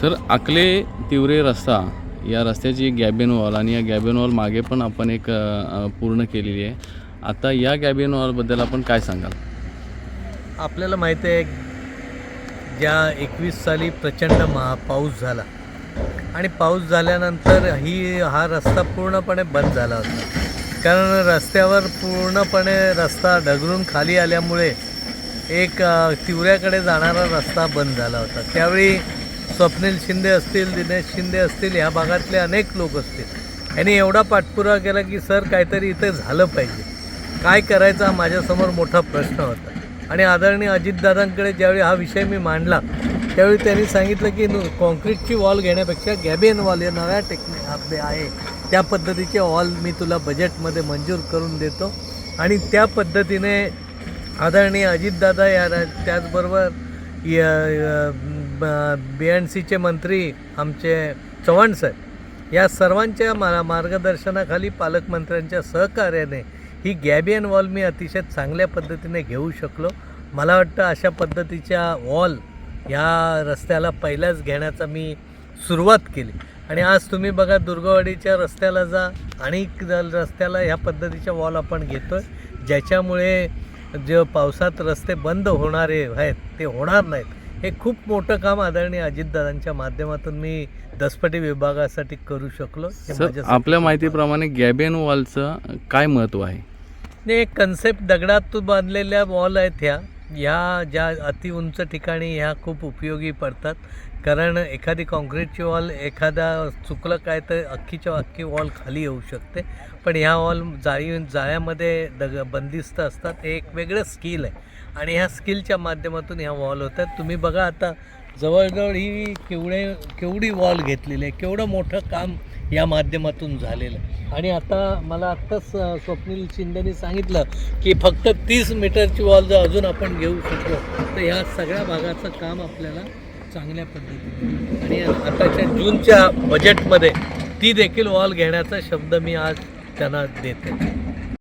Sir Akle Tiware रस्ता या रस्त्याची एक गॅबिन वॉल आणि या गॅबिन वॉल मागे पण आपण एक पूर्ण केलेली आहे. आता या गॅबिन वॉलबद्दल आपण काय सांगाल? आपल्याला माहिती आहे ज्या एकवीस साली प्रचंड महा पाऊस झाला. आणि पाऊस झाल्यानंतर ही हा रस्ता पूर्णपणे बंद झाला होता. कारण रस्त्यावर पूर्णपणे रस्ता ढगरून खाली आल्यामुळे एक तिवऱ्याकडे जाणारा रस्ता बंद झाला होता. त्यावेळी स्वप्नील शिंदे असतील दिनेश शिंदे असतील ह्या भागातले अनेक लोक असतील. यांनी एवढा पाठपुरावा केला की सर काहीतरी इथे झालं पाहिजे. काय करायचा हा माझ्यासमोर मोठा प्रश्न होता. आणि आदरणीय अजितदादांकडे ज्यावेळी हा विषय मी मांडला त्यावेळी त्यांनी सांगितलं की नु- कॉन्क्रीटची वॉल घेण्यापेक्षा गॅबियन वॉल या नव्या टेक्निक आहे. त्या पद्धतीचे वॉल मी तुला बजेटमध्ये मंजूर करून देतो. आणि त्या पद्धतीने आदरणीय अजितदादा या रा- त्याचबरोबर बी एन सीचे मंत्री आमचे चव्हाण साहेब या सर्वांच्या मा मार्गदर्शनाखाली पालकमंत्र्यांच्या सहकार्याने ही गॅबियन वॉल मी अतिशय चांगल्या पद्धतीने घेऊ शकलो. मला वाटतं अशा पद्धतीच्या वॉल या रस्त्याला पहिल्याच घेण्याचा मी सुरुवात केली. आणि आज तुम्ही बघा दुर्गवाडीच्या रस्त्याला जा आणि रस्त्याला ह्या पद्धतीच्या वॉल आपण घेतो आहे ज्याच्यामुळे जे पावसात रस्ते बंद होणारे आहेत ते होणार नाहीत. हे खूप मोठं काम आदरणीय अजितदादांच्या माध्यमातून मी दसपटी विभागासाठी करू शकलो. सर आपल्या माहितीप्रमाणे गॅबियन वॉलचं काय महत्त्व आहे? नाही एक कन्सेप्ट दगडात बांधलेल्या वॉल आहेत ह्या. ह्या ज्या अतिउंच ठिकाणी ह्या खूप उपयोगी पडतात. कारण एखादी काँक्रीटची वॉल एखादा चुकलं काय तर अख्खीच्या अख्खी वॉल खाली येऊ शकते. पण ह्या वॉल जाळी जाळ्यामध्ये दग बंदिस्त असतात. हे एक वेगळं स्किल आहे. आणि ह्या स्किलच्या माध्यमातून ह्या वॉल होतात. तुम्ही बघा आता जवळजवळ ही केवढे केवढी वॉल घेतलेली आहे. केवढं मोठं काम या माध्यमातून झालेलं. आणि आता मला आत्ताच स्वप्नील शिंदेनी सांगितलं की फक्त तीस मीटरची वॉल जर अजून आपण घेऊ शकलो तर ह्या सगळ्या भागाचं काम आपल्याला चांगल्या पद्धतीने. आणि आताच्या जूनच्या बजेटमध्ये ती देखील वॉल घेण्याचा शब्द मी आज त्यांना देते.